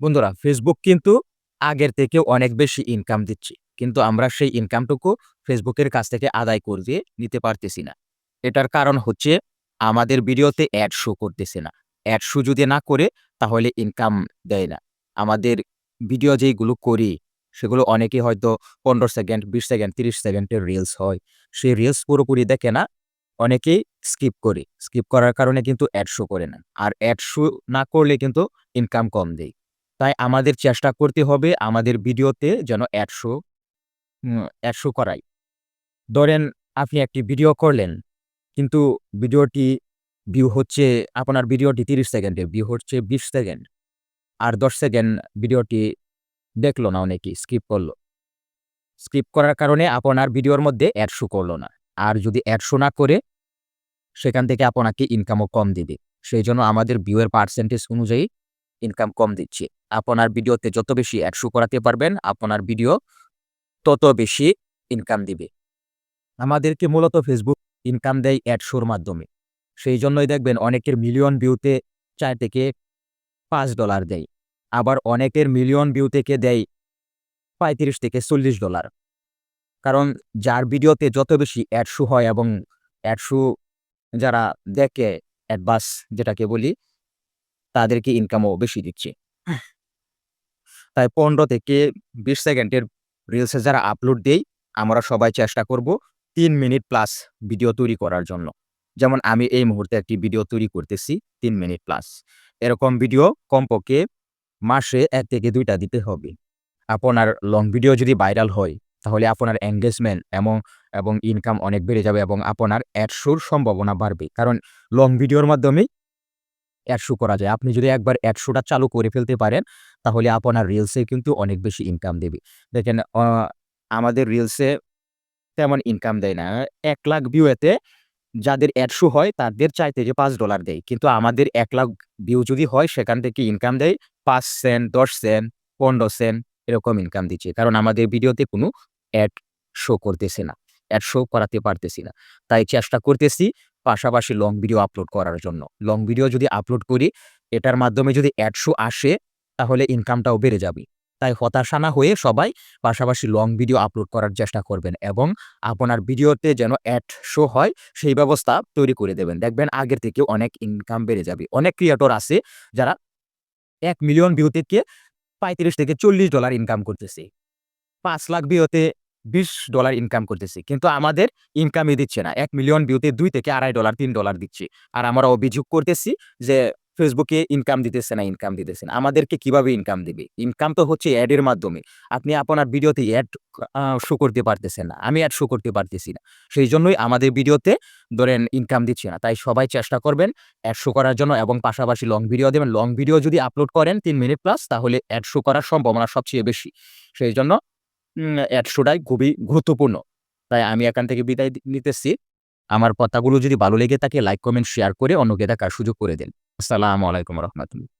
বন্ধুরা ফেসবুক কিন্তু আগের থেকে অনেক বেশি ইনকাম দিচ্ছে। কিন্তু আমরা সেই ইনকামটুকু ফেসবুকের কাছ থেকে আদায় করে নিতে পারতেছি না। এটার কারণ হচ্ছে আমাদের ভিডিওতে অ্যাড শো করতেছে না। অ্যাড শো যদি না করে তাহলে ইনকাম দেয় না। আমাদের ভিডিও যেইগুলো করি সেগুলো অনেকেই হয়তো ১৫ সেকেন্ড, ২০ সেকেন্ড, ৩০ সেকেন্ডের রিলস হয়। সেই রিলস পুরোপুরি দেখে না। অনেকেই স্কিপ করে। স্কিপ করার কারণে কিন্তু অ্যাড শো করে না। আর অ্যাড শো না করলে কিন্তু ইনকাম কম দেয়। তাই আমাদের চেষ্টা করতে হবে আমাদের ভিডিওতে যেন ad show um ad show করায়। ধরেন আপনি একটি ভিডিও করলেন, কিন্তু ভিডিওটি ভিউ হচ্ছে আপনার ভিডিওটি ৩০ সেকেন্ডের, ভিউ হচ্ছে ২০ সেকেন্ড। আর ১০ সেকেন্ড ভিডিওটি দেখল না অনেকেই, স্কিপ করল স্কিপ করার কারণে আপনার ভিডিওর মধ্যে অ্যাড করল না। আর যদি অ্যাড শো না করে সেখান থেকে আপনাকে ইনকামও কম দিবে। সেই জন্য আমাদের ভিউ এর পার্সেন্টেজ অনুযায়ী ইনকাম কম দিচ্ছে। আপনার ভিডিওতে যত বেশি অ্যাড শো করাতে পারবেন, আপনার ভিডিও তত বেশি ইনকাম দিবে। আমাদেরকে মূলত ফেসবুক ইনকাম দেয় অ্যাড শোর মাধ্যমে। সেই জন্যই দেখবেন অনেকের মিলিয়ন ভিউতে চার থেকে পাঁচ ডলার দেয়। আবার অনেকের মিলিয়ন ভিউ থেকে দেয় ৩৫ থেকে $৪০ কারণ যার ভিডিওতে যত বেশি অ্যাড শো হয় এবং অ্যাড শো যারা দেখে অ্যাডভাস যেটাকে বলি, তাদেরকে ইনকামও বেশি দিচ্ছে। তাই ১৫ থেকে ২০ সেকেন্ডের রিলসে যারা আপলোড দেই, আমরা সবাই চেষ্টা করব তিন মিনিট প্লাস ভিডিও তৈরি করার জন্য। যেমন আমি এই মুহূর্তে একটি ভিডিও তৈরি করতেছি তিন মিনিট প্লাস। এরকম ভিডিও কমপক্ষে মাসে এক থেকে দুইটা দিতে হবে। আপনার লং ভিডিও যদি ভাইরাল হয়, তাহলে আপনার এঙ্গেজমেন্ট এবং এবং ইনকাম অনেক বেড়ে যাবে এবং আপনার অ্যাড শোর সম্ভাবনা বাড়বে। কারণ লং ভিডিওর মাধ্যমেই অ্যাড শো করা যায়। আপনি যদি একবার অ্যাড শোটা চালু করে ফেলতে পারেন, তাহলে আপনার রিলসে কিন্তু অনেক বেশি ইনকাম দেবে। দেখেন আমাদের রিলসে তেমন ইনকাম দেয় না। এক লাখ ভিউ এতে যাদের অ্যাড শো হয় তাদের চাইতে যে পাঁচ ডলার দেয়। কিন্তু আমাদের এক লাখ ভিউ যদি হয় সেখান থেকে ইনকাম দেয় পাঁচ সেন্ট, ১০ সেন্ট, ১৫ সেন্ট এরকম ইনকাম দিচ্ছে। কারণ আমাদের ভিডিওতে কোনো অ্যাড শো করতেছে না। অ্যাড শো করাতে পারতেছি না। তাই চেষ্টা করতেছি পাশাপাশি লং ভিডিও আপলোড করার জন্য। লং ভিডিও যদি আপলোড করি, এটার মাধ্যমে যদি অ্যাড শো আসে, তাহলে ইনকামটাও বেড়ে যাবে। তাই হতাশা না হয়ে সবাই পাশাপাশি লং ভিডিও আপলোড করার চেষ্টা করবেন এবং আপনার ভিডিওতে যেন অ্যাড শো হয় সেই ব্যবস্থা তৈরি করে দেবেন। দেখবেন আগের থেকে অনেক ইনকাম বেড়ে যাবে। অনেক ক্রিয়েটর আছে যারা এক মিলিয়ন ভিউ থেকে ৩৫ থেকে $৪০ ইনকাম করতেছে। পাঁচ লাখ ভিউতে $২০ ইনকাম করতেছি কিন্তু আমাদের ইনকামই দিচ্ছে না। এক মিলিয়ন ভিউতে $২ থেকে $২.৫, $৩ দিচ্ছে। আর আমরা অভিযোগ করতেছি যে ফেসবুকে ইনকাম দিতেছে না, ইনকাম দিতেছে না। আমাদেরকে কীভাবে ইনকাম দিবে? ইনকাম তো হচ্ছে অ্যাডের মাধ্যমে। আপনি আপনার ভিডিওতে অ্যাড শো করতে পারতেছেন না। আমি অ্যাড শো করতে পারতেছি না। সেই জন্যই আমাদের ভিডিওতে ধরেন ইনকাম দিচ্ছে না। তাই সবাই চেষ্টা করবেন অ্যাড শো করার জন্য এবং পাশাপাশি লং ভিডিও দেবেন। লং ভিডিও যদি আপলোড করেন তিন মিনিট প্লাস তাহলে অ্যাড শো করার সম্ভাবনা সবচেয়ে বেশি। সেইজন্য উম অ্যাড শোটাই খুবই গুরুত্বপূর্ণ। তাই আমি এখান থেকে বিদায় নিতেছি। আমার কথাগুলো যদি ভালো লেগে থাকে লাইক, কমেন্ট, শেয়ার করে অন্যকে দেখার সুযোগ করে দিন আসসালামু আলাইকুম রাহমাতুল্লাহ।